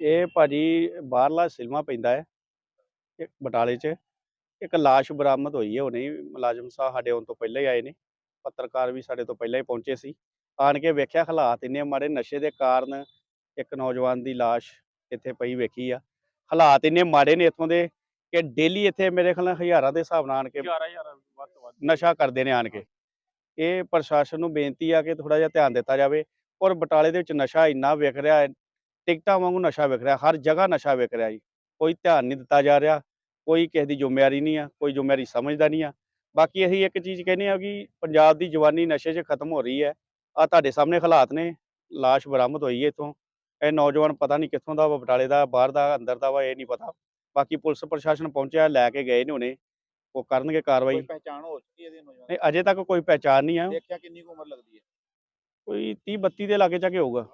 ਇਹ ਭਾਜੀ ਬਾਹਰਲਾ ਸਿਲਮਾ ਪੈਂਦਾ ਹੈ ਇਹ ਬਟਾਲੇ 'ਚ। ਇੱਕ ਲਾਸ਼ ਬਰਾਮਦ ਹੋਈ ਹੈ ਹੁਣੇ ਹੀ ਮੁਲਾਜ਼ਮ ਸਾਹਿਬ ਸਾਡੇ ਆਉਣ ਤੋਂ ਪਹਿਲਾਂ ਹੀ ਆਏ ਨੇ। ਪੱਤਰਕਾਰ ਵੀ ਸਾਡੇ ਤੋਂ ਪਹਿਲਾਂ ਹੀ ਪਹੁੰਚੇ ਸੀ। ਆਣ ਕੇ ਵੇਖਿਆ ਹਾਲਾਤ ਇੰਨੇ ਮਾੜੇ ਨਸ਼ੇ ਦੇ ਕਾਰਨ ਇੱਕ ਨੌਜਵਾਨ ਦੀ ਲਾਸ਼ ਇੱਥੇ ਪਈ ਵੇਖੀ ਆ। ਹਾਲਾਤ ਇੰਨੇ ਮਾੜੇ ਨੇ ਇੱਥੋਂ ਦੇ ਕਿ ਡੇਲੀ ਇੱਥੇ ਮੇਰੇ ਖਿਆਲ ਨਾਲ ਹਜ਼ਾਰਾਂ ਦੇ ਹਿਸਾਬ ਨਾਲ ਆਣ ਕੇ 11000 ਵੱਧ ਤੋਂ ਵੱਧ। ਨਸ਼ਾ ਕਰਦੇ ਨੇ ਆਣ ਕੇ। ਇਹ ਪ੍ਰਸ਼ਾਸਨ ਨੂੰ ਬੇਨਤੀ ਆ ਕਿ ਥੋੜਾ ਜਿਹਾ ਧਿਆਨ ਦਿੱਤਾ ਜਾਵੇ ਔਰ ਬਟਾਲੇ ਦੇ ਵਿੱਚ ਨਸ਼ਾ ਇੰਨਾ ਵਿਕ ਰਿਹਾ ਹੈ ਟਿਕਟਾਂ ਵਾਂਗੂ ਨਸ਼ਾ ਵਿਕ ਰਿਹਾ ਹਰ ਜਗ੍ਹਾ ਨਸ਼ਾ ਵਿਕ ਰਿਹਾ ਜੀ। ਕੋਈ ਧਿਆਨ ਨਹੀਂ ਦਿੱਤਾ ਜਾ ਰਿਹਾ ਕੋਈ ਕਿਸੇ ਦੀ ਜ਼ਿੰਮੇਵਾਰੀ ਨਹੀਂ ਆ ਕੋਈ ਜ਼ਿੰਮੇਵਾਰੀ ਸਮਝਦਾ ਨਹੀਂ ਆ। ਬਾਕੀ ਅਸੀਂ ਇੱਕ ਚੀਜ਼ ਕਹਿੰਦੇ ਆ ਕਿ ਪੰਜਾਬ ਦੀ ਜਵਾਨੀ ਨਸ਼ੇ 'ਚ ਖਤਮ ਹੋ ਰਹੀ ਹੈ। ਆ ਤੁਹਾਡੇ ਸਾਹਮਣੇ ਹਾਲਾਤ ਨੇ ਲਾਸ਼ ਬਰਾਮਦ ਹੋਈ ਹੈ ਇੱਥੋਂ। ਇਹ ਨੌਜਵਾਨ ਪਤਾ ਨਹੀਂ ਕਿੱਥੋਂ ਦਾ ਵਾ ਬਟਾਲੇ ਦਾ ਬਾਹਰ ਦਾ ਅੰਦਰ ਦਾ ਵਾ ਇਹ ਨਹੀਂ ਪਤਾ। ਬਾਕੀ ਪੁਲਿਸ ਪ੍ਰਸ਼ਾਸਨ ਪਹੁੰਚਿਆ ਲੈ ਕੇ ਗਏ ਨੇ ਹੁਣੇ। ਉਹ ਕਰਨਗੇ ਕਾਰਵਾਈ। ਕੋਈ ਪਹਿਚਾਣ ਹੋ ਚੁੱਕੀ ਹੈ ਇਹਦੀ ਨੌਜਵਾਨ ਨਹੀਂ ਅਜੇ ਤੱਕ ਕੋਈ ਪਹਿਚਾਣ ਨਹੀਂ ਆ। ਦੇਖਿਆ ਕਿੰਨੀ ਕੁ ਉਮਰ ਲੱਗਦੀ ਹੈ? ਕੋਈ 30 32 ਦੇ ਲਾਗੇ ਚਾਗੇ ਹੋਊਗਾ।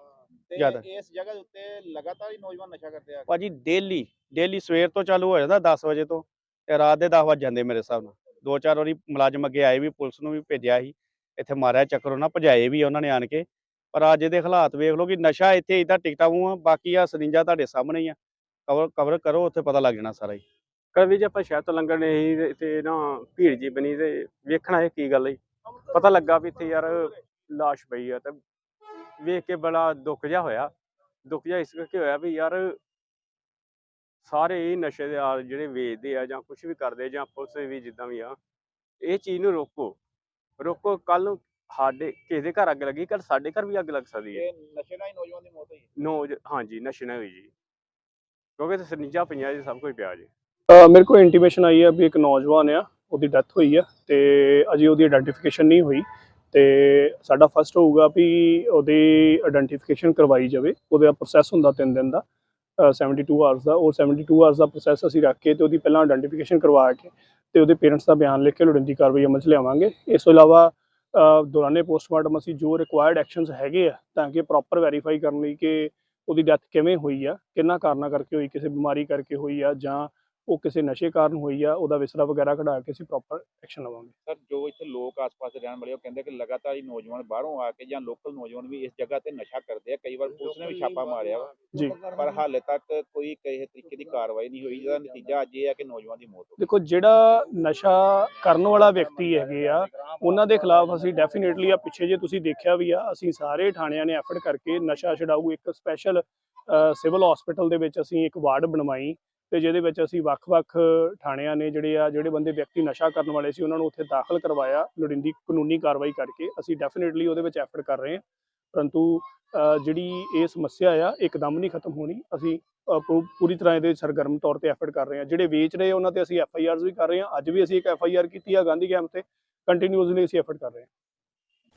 ਜ਼ਿਆਦਾ। ਇਸ ਜਗ੍ਹਾ ਦੇ ਉੱਤੇ ਲਗਾਤਾਰ ਹੀ ਨੌਜਵਾਨ ਨਸ਼ਾ ਕਰਦੇ ਆ ਭਾਜੀ ਡੇਲੀ ਡੇਲੀ ਸਵੇਰ ਤੋਂ ਚਾਲੂ ਹੋ ਜਾਂਦਾ 10 ਵਜੇ ਤੋਂ ਤੇ ਰਾਤ ਦੇ 10 ਵਜ ਜਾਂਦੇ ਮੇਰੇ ਹਿਸਾਬ ਨਾਲ। ਦੋ ਚਾਰ ਵਾਰੀ ਮੁਲਾਜ਼ਮ ਅੱਗੇ ਆਏ ਵੀ ਪੁਲਿਸ ਨੂੰ ਵੀ ਭੇਜਿਆ ਸੀ। ਇੱਥੇ ਮਾਰਿਆ ਚੱਕਰ ਉਹਨਾਂ ਭਜਾਏ ਵੀ ਆ ਉਹਨਾਂ ਨੇ ਆਣ ਕੇ। ਪਰ ਅੱਜ ਦੇ ਹਾਲਾਤ ਵੇਖ ਲਓ ਕਿ ਨਸ਼ਾ ਇੱਥੇ ਇਦਾਂ ਟਿਕਟਾਂ ਮੂੰਹ ਆ ਬਾਕੀ ਆ ਸਰਿੰਜਾ ਤੁਹਾਡੇ ਸਾਹਮਣੇ ਹੀ ਆ। ਕਵਰ ਕਵਰ ਕਰੋ ਉੱਥੇ ਪਤਾ ਲੱਗ ਜਾਣਾ ਸਾਰਾ ਹੀ। ਕਦੇ ਜੇ ਆਪਾਂ ਸ਼ਹਿਰ ਤੋਂ ਲੰਘਣ ਸੀ ਤੇ- ਤੇ ਨਾ ਭੀੜ ਜੀ ਬਣੀ ਤੇ ਵੇਖਣਾ ਇਹ ਕੀ ਗੱਲ ਹੈ। ਪਤਾ ਲੱਗਾ ਵੀ ਇੱਥੇ ਯਾਰ ਲਾਸ਼ ਪਈ ਆ ਤੇ ਵੇਖ ਕੇ ਬੜਾ ਦੁੱਖ ਜਿਹਾ ਹੋਇਆ। ਦੁੱਖ ਜਿਹਾ ਇਸ ਕਰਕੇ ਹੋਇਆ ਵੀ ਯਾਰ ਸਾਰੇ ਨਸ਼ੇ ਦੇ ਆ ਜਿਹੜੇ ਵੇਚਦੇ ਆ ਜਾਂ ਕੁਝ ਵੀ ਕਰਦੇ ਜਾਂ ਪੁਲਿਸ ਵੀ ਜਿੱਦਾਂ ਵੀ ਆ ਇਹ ਚੀਜ਼ ਨੂੰ ਰੋਕੋ। ਰੋਕੋ ਕੱਲ ਨੂੰ ਸਾਡੇ ਕਿਸੇ ਦੇ ਘਰ ਅੱਗ ਲੱਗੀ ਕੱਲ ਸਾਡੇ ਘਰ ਵੀ ਅੱਗ ਲੱਗ ਸਕਦੀ ਹੈ। ਇਹ ਨਸ਼ੇ ਨਾਲ ਹੀ ਨੌਜਵਾਨ ਦੀ ਮੌਤ ਹੋਈ ਹੈ। ਨੋ ਹਾਂਜੀ ਨਸ਼ੇ ਨਾਲ ਹੋਈ ਜੀ। ਕਿਉਂਕਿ ਤੇ ਸਨੀਜਾ ਪਈਆਂ ਜੀ ਸਭ ਕੁਝ ਪਿਆ ਜੀ। ਮੇਰੇ ਕੋਲ ਇੰਟੀਮੇਸ਼ਨ ਆਈ ਹੈ ਵੀ ਇੱਕ ਨੌਜਵਾਨ ਆ ਉਹਦੀ ਡੈਥ ਹੋਈ ਆ ਤੇ ਅਜੇ ਉਹਦੀ ਆਇਡੈਂਟੀਫਿਕੇਸ਼ਨ ਨਹੀਂ ਹੋਈ। ਤੇ ਸਾਡਾ ਫਸਟ ਹੋਊਗਾ ਵੀ ਉਹਦੀ ਆਇਡੈਂਟੀਫਿਕੇਸ਼ਨ ਕਰਵਾਈ ਜਾਵੇ ਉਹਦਾ ਪ੍ਰੋਸੈਸ ਹੁੰਦਾ 3 ਦਿਨ ਦਾ ਅ, 72 ਆਵਰਸ ਦਾ ਉਹ 72 ਆਵਰਸ ਦਾ ਪ੍ਰੋਸੈਸ ਅਸੀਂ ਰੱਖ ਕੇ ਤੇ ਉਹਦੀ ਪਹਿਲਾਂ ਆਇਡੈਂਟੀਫਿਕੇਸ਼ਨ ਕਰਵਾ ਕੇ ਤੇ ਉਹਦੇ ਪੇਰੈਂਟਸ ਦਾ ਬਿਆਨ ਲਿਖ ਕੇ ਲੋੜੀਂਦੀ ਕਾਰਵਾਈ ਅਮਲ 'ਚ ਲਿਆਵਾਂਗੇ। ਇਸ ਤੋਂ ਇਲਾਵਾ ਦੌਰਾਨੇ ਪੋਸਟਮਾਰਟਮ ਅਸੀਂ ਜੋ ਰਿਕੁਆਇਰਡ ਐਕਸ਼ਨਸ ਹੈਗੇ ਆ ਤਾਂ ਕਿ ਪ੍ਰੋਪਰ ਵੈਰੀਫਾਈ ਕਰਨ ਲਈ ਕਿ ਉਹਦੀ ਡੈਥ ਕਿਵੇਂ ਹੋਈ ਆ ਕਿੰਨਾ ਕਾਰਨਾਂ ਕਰਕੇ ਹੋਈ ਕਿਸੇ ਬਿਮਾਰੀ ਕਰਕੇ ਹੋਈ ਆ ਜਾਂ ਉਹ ਕਿਸੇ ਨਸ਼ੇ ਕਾਰਨ ਹੋਈ ਆ ਉਹਦਾ ਵਿਸਰਾ ਵਗੈਰਾ ਕਢਾ ਕੇ ਅਸੀਂ ਪ੍ਰੋਪਰ ਐਕਸ਼ਨ ਲਵਾਂਗੇ। ਸਰ ਜੋ ਇੱਥੇ ਲੋਕ ਆਸ-ਪਾਸ ਦੇ ਰਹਿਣ ਵਾਲੇ ਉਹ ਕਹਿੰਦੇ ਕਿ ਲਗਾਤਾਰ ਹੀ ਨੌਜਵਾਨ ਬਾਹਰੋਂ ਆ ਕੇ ਜਾਂ ਲੋਕਲ ਨੌਜਵਾਨ ਵੀ ਇਸ ਜਗ੍ਹਾ ਤੇ ਨਸ਼ਾ ਕਰਦੇ ਆ ਕਈ ਵਾਰ ਪੁਲਿਸ ਨੇ ਵੀ ਛਾਪਾ ਮਾਰਿਆ ਵਾ। ਜੀ। ਪਰ ਹਾਲੇ ਤੱਕ ਕੋਈ ਕਿਸੇ ਤਰੀਕੇ ਦੀ ਕਾਰਵਾਈ ਨਹੀਂ ਹੋਈ ਜਿਹਦਾ ਨਤੀਜਾ ਅੱਜ ਇਹ ਹੈ ਕਿ ਨੌਜਵਾਨ ਦੀ ਮੌਤ ਹੋ ਦੇਖੋ ਜਿਹੜਾ ਨਸ਼ਾ ਕਰਨ ਵਾਲਾ ਵਿਅਕਤੀ ਹੈਗੇ ਆ ਉਹਨਾਂ ਦੇ ਖਿਲਾਫ ਅਸੀਂ ਡੈਫੀਨੇਟਲੀ ਆ ਪਿੱਛੇ ਜੇ ਤੁਸੀਂ ਦੇਖਿਆ ਵੀ ਆ ਅਸੀਂ ਸਾਰੇ ਥਾਣਿਆਂ ਨੇ ਐਫਰਟ ਕਰਕੇ ਨਸ਼ਾ ਛਡਾਊ ਇੱਕ ਸਪੈਸ਼ਲ ਸਿਵਲ ਹਸਪੀਟਲ ਦੇ ਵਿੱਚ ਅਸੀਂ ਇੱਕ ਵਾਰਡ ਬਣਵਾਈ। ਤੇ ਜਿਹਦੇ ਵਿੱਚ ਅਸੀਂ ਵੱਖ-ਵੱਖ ਥਾਣਿਆਂ ਨੇ ਜਿਹੜੇ ਆ, ਜਿਹੜੇ ਬੰਦੇ ਵਿਅਕਤੀ ਨਸ਼ਾ ਕਰਨ ਵਾਲੇ ਸੀ, ਉਹਨਾਂ ਨੂੰ ਉੱਥੇ ਦਾਖਲ ਕਰਵਾਇਆ, ਲੋੜੀਂਦੀ ਕਾਨੂੰਨੀ ਕਾਰਵਾਈ ਕਰਕੇ। ਅਸੀਂ ਡੈਫੀਨੇਟਲੀ ਉਹਦੇ ਵਿੱਚ ਐਫਰਟ ਕਰ ਰਹੇ ਹਾਂ। ਪਰੰਤੂ ਜਿਹੜੀ ਇਹ ਸਮੱਸਿਆ ਆ ਇੱਕਦਮ ਨਹੀਂ ਖਤਮ ਹੋਣੀ। ਅਸੀਂ ਪੂਰੀ ਤਰ੍ਹਾਂ ਇਹਦੇ ਸਰਗਰਮ ਤੌਰ ਤੇ ਐਫਰਟ ਕਰ ਰਹੇ ਹਾਂ। ਜਿਹੜੇ ਵੇਚ ਰਹੇ ਉਹਨਾਂ ਤੇ ਅਸੀਂ ਐਫ ਆਈ ਆਰਸ ਵੀ ਕਰ ਰਹੇ ਹਾਂ। ਅੱਜ ਵੀ ਅਸੀਂ ਇੱਕ ਐਫ ਆਈ ਆਰ ਕੀਤੀ ਆ, ਗਾਂਧੀ ਕੈਂਪ ਤੇ। ਕੰਟੀਨਿਊਸਲੀ ਅਸੀਂ ਐਫਰਟ ਕਰ ਰਹੇ ਹਾਂ।